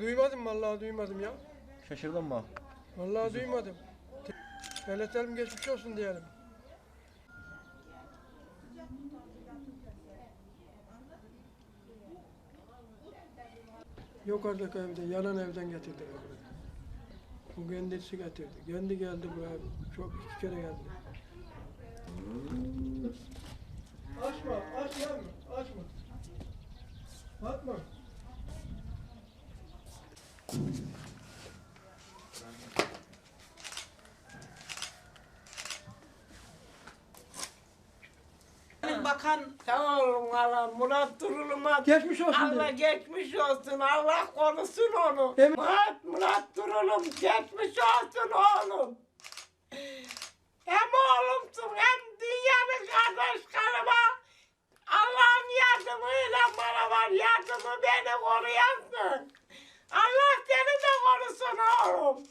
Duymadım vallahi duymadım ya. Şaşırdın mı? Vallahi duymadım. Devletelim geçmiş olsun diyelim. Yukarıdaki evde, yanan evden getirdi. Bu kendisi getirdi. Kendi geldi buraya. Çok iki kere geldi. Açma, aç yavrum, açma. Atma. Bakan sağ olun Allah Murat Durul'uma Geçmiş olsun Allah dedim. geçmiş olsun Allah korusun onu. Evet. Murat Murat Durul'um geçmiş olsun oğlum. Hem oğlumsun hem dünyanın kardeş kanıma. Allah'ın yardımıyla bana var yardımı beni koruyasın. Allah seni de korusun oğlum.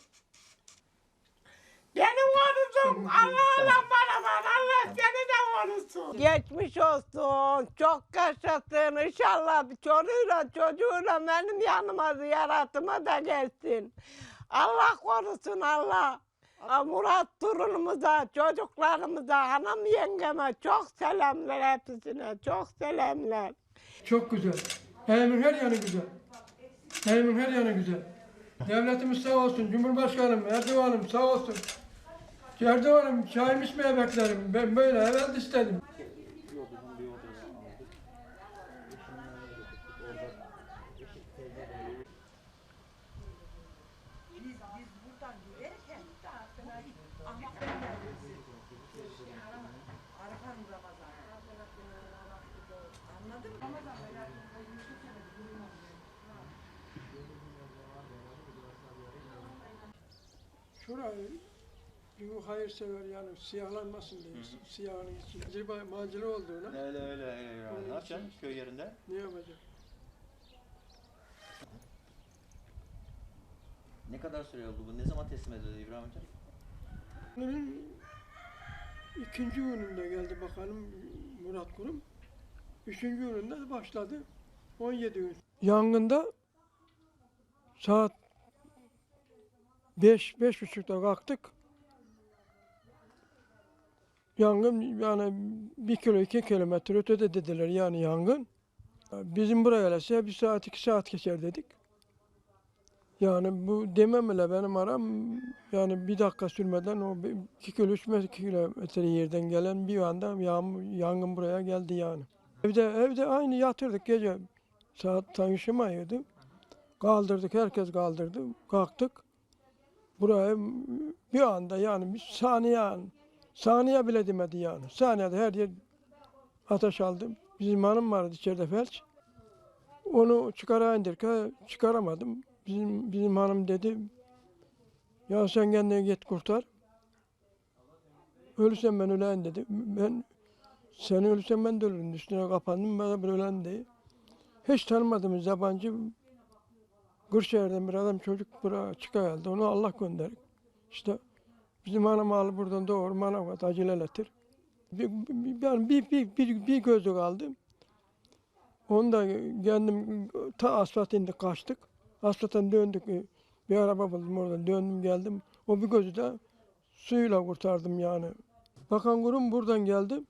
Beni korusun. Allah Allah bana var. Allah seni de korusun. Geçmiş olsun. Çok yaşasın. İnşallah çocuğuyla çocuğuyla benim yanıma ziyaretime de gelsin. Allah korusun Allah. Murat torunumuza, çocuklarımıza, hanım yengeme çok selamlar hepsine. Çok selamlar. Çok güzel. Evimin her yanı güzel. Evimin her yanı güzel. Devletimiz sağ olsun. Cumhurbaşkanım Erdoğan'ım sağ olsun. Erdoğan'ım çayım içmeye beklerim. Ben böyle evvel istedim. Şurayı bu hayırsever yani siyahlanmasın diye. Siyahın için. Mancılık, mancılık olduğuna Öyle öyle öyle. Onun Ne yapacaksın için- köy yerinde? ne yapacak? Ne kadar süre oldu bu? Ne zaman teslim edildi İbrahim Hocam? Bunun ikinci gününde geldi bakalım Murat Kurum. Üçüncü gününde başladı. 17 gün. Yangında saat beş, beş buçukta kalktık. Yangın yani bir kilo iki kilometre ötede dediler yani yangın. Bizim buraya gelse bir saat iki saat geçer dedik. Yani bu demem ile benim aram yani bir dakika sürmeden o iki kilo üç kilometre yerden gelen bir anda yağmur, yangın buraya geldi yani. Evde evde aynı yatırdık gece saat tam üşümüyordu. Kaldırdık herkes kaldırdı kalktık. Buraya bir anda yani bir saniye saniye bile demedi yani. Saniyede her yer ateş aldı. Bizim hanım vardı içeride felç. Onu çıkarayım derken çıkaramadım. Bizim, bizim hanım dedi, ya sen kendine git kurtar. Ölürsen ben öleyim dedi. Ben, sen ölürsen ben de ölürüm. Üstüne kapandım, de ölen diye. Hiç tanımadığımız yabancı, Kırşehir'den bir adam çocuk buraya çıkardı. Onu Allah gönderir. İşte bizim hanım alıp buradan doğru Manavgat acileletir. Bir, bir, yani bir, bir, bir, bir gözü kaldı. Onu da kendim ta asfalt indik kaçtık. Asfalttan döndük. Bir araba buldum oradan döndüm geldim. O bir gözü de suyla kurtardım yani. Bakan kurum buradan geldi.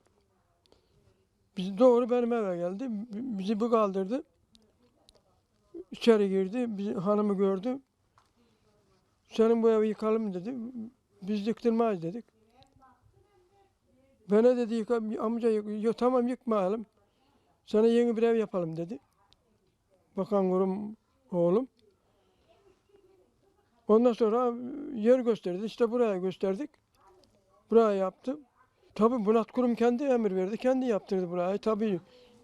Biz doğru benim eve geldi. Bi- Bizi bu kaldırdı. İçeri girdi. Bizi, hanımı gördü. Senin bu evi yıkalım dedi. Biz yıktırmayız dedik. Bana dedi yıka, amca yık, "Yo, tamam yıkmayalım. Sana yeni bir ev yapalım dedi. Bakan kurum oğlum. Ondan sonra yer gösterdi. İşte buraya gösterdik. Buraya yaptı. Tabii Murat Kurum kendi emir verdi. Kendi yaptırdı burayı. Tabii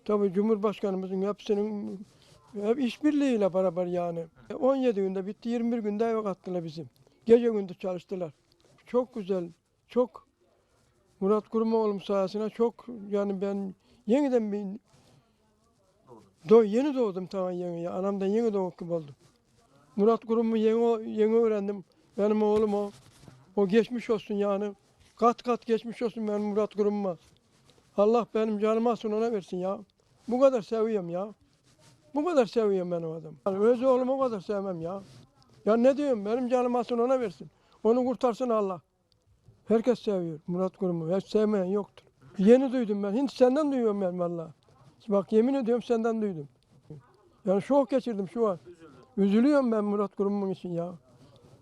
tabii Cumhurbaşkanımızın hepsinin hep işbirliğiyle beraber yani. 17 günde bitti. 21 günde eve kattılar bizim. Gece gündüz çalıştılar. Çok güzel. Çok Murat Kurumoğlu'm sayesinde çok yani ben yeniden bir Do yeni doğdum tamam yeni ya. Anamdan yeni gibi oldum. Murat Kurum'u yeni, yeni öğrendim. Benim oğlum o. O geçmiş olsun yani. Kat kat geçmiş olsun benim Murat Kurum'uma. Allah benim canıma alsın ona versin ya. Bu kadar seviyorum ya. Bu kadar seviyorum ben o adamı. Yani öz oğlumu o kadar sevmem ya. Ya ne diyorum benim canım alsın ona versin. Onu kurtarsın Allah. Herkes seviyor Murat Kurum'u. Hiç sevmeyen yoktur. Yeni duydum ben. Şimdi senden duyuyorum ben vallahi. Bak yemin ediyorum senden duydum. Yani şok geçirdim şu an. Üzülüyorum ben Murat Kurum'un için ya.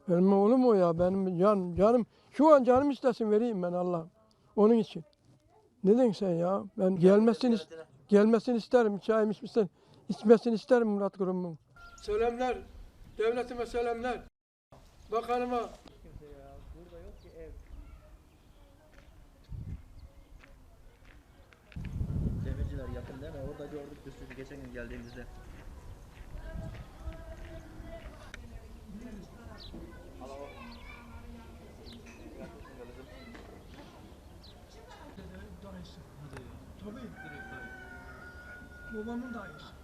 Benim oğlum o ya. Benim can, canım. Şu an canım istesin vereyim ben Allah. Onun için. Ne diyorsun sen ya? Ben gelmesini, gelmesini isterim. Çayım içmesini, içmesini isterim Murat Kurum'un. Selamlar. Devletime selamlar. Bakanıma. Demirciler yakın değil mi? Orada gördük bir sürü geçen gün geldiğimizde. 我们打游戏